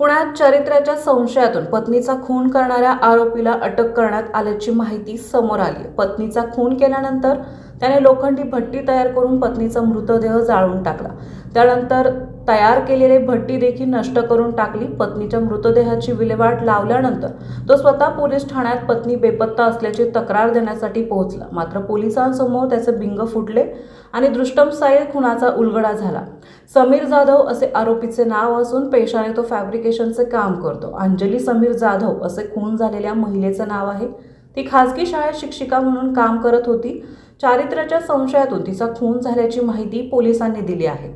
पुण्यात चारित्र्याच्या संशयातून पत्नीचा खून करणाऱ्या आरोपीला अटक करण्यात आल्याची माहिती समोर आली. पत्नीचा खून केल्यानंतर त्याने लोखंडी भट्टी तयार करून पत्नीचा मृतदेह जाळून टाकला. त्यानंतर तयार केलेली भट्टी देखील नष्ट करून टाकली. पत्नीच्या मृतदेहाची विल्हेवाट लावल्यानंतर तो स्वतः पोलीस ठाण्यात पत्नी बेपत्ता असल्याची तक्रार देण्यासाठी पोहोचला. मात्र पोलिसांसमोर त्याचे बिंग फुटले आणि दृष्टम साईल खुनाचा उलगडा झाला. समीर जाधव असे आरोपीचे नाव असून पेशाने तो फॅब्रिकेशनचे काम करतो. अंजली समीर जाधव असे खून झालेल्या महिलेचं नाव आहे. ती खासगी शाळेत शिक्षिका म्हणून काम करत होती. चारित्र्याच्या संशयातून तिचा खून झाल्याची माहिती पोलिसांनी दिली आहे.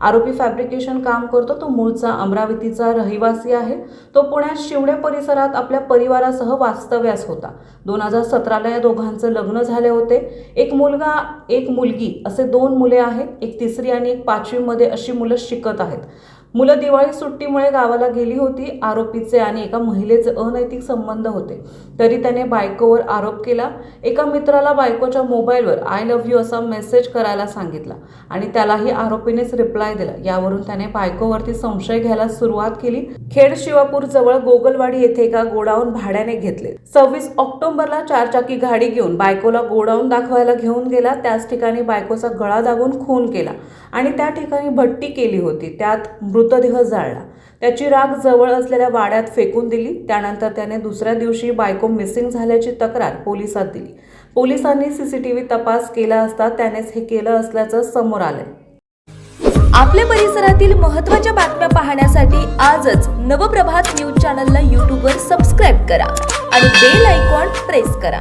आरोपी फॅब्रिकेशन काम करतो तो मूळचा अमरावतीचा रहिवासी आहे. तो पुण्यात शिवणे परिसरात आपल्या परिवारासह वास्तव्यास होता. दोन हजार सतराला या दोघांचं लग्न झाले होते. एक मुलगा एक मुलगी असे दोन मुले आहेत. एक तिसरी आणि एक पाचवीमध्ये अशी मुलं शिकत आहेत. मुलं दिवाळी सुट्टीमुळे गावाला गेली होती आरोपीचे आणि एका महिलेचे अनैतिक संबंध होते. तरी त्याने बायकोवर आरोप केला. एका मित्राला बायकोच्या मोबाईलवर आय लव्ह यू असा मेसेज करायला सांगितला आणि त्यालाही आरोपीनेच रिप्लाय दिला. यावरून त्याने बायकोवरती संशय घ्यायला सुरुवात केली. खेड शिवापूर जवळ गोगलवाडी येथे एका गोडाऊन भाड्याने घेतले. सव्वीस ऑक्टोबरला चारचाकी गाडी घेऊन बायकोला गोडाऊन दाखवायला घेऊन गेला. त्याच ठिकाणी बायकोचा गळा दाबून खून केला आणि त्या ठिकाणी भट्टी केली होती. त्यात मृतदेह जाळला. त्याची राख जवळ असलेल्या वाड्यात फेकून दिली. त्यानंतर त्याने दुसऱ्या दिवशी बायको मिसिंग झाल्याची तक्रार पोलिसात दिली. पोलिसांनी सीसीटीव्ही तपास केला असता त्यानेच हे केलं असल्याचं समोर आलंय. आपल्या परिसरातील महत्त्वाच्या बातम्या पाहण्यासाठी आजच नवप्रभात न्यूज चॅनलला यूट्यूबवर सबस्क्राईब करा आणि बेल आयकॉन प्रेस करा.